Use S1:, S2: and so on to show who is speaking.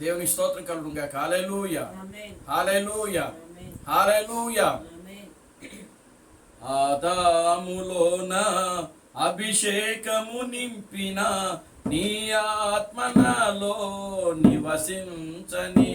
S1: దేవుని స్తోత్రం కలుగుగా
S2: హాలూయ
S1: హాలూయ
S2: హాలూయ
S1: ఆదాములోన అభిషేకము నింపిన నీ ఆత్మనలో నివసించని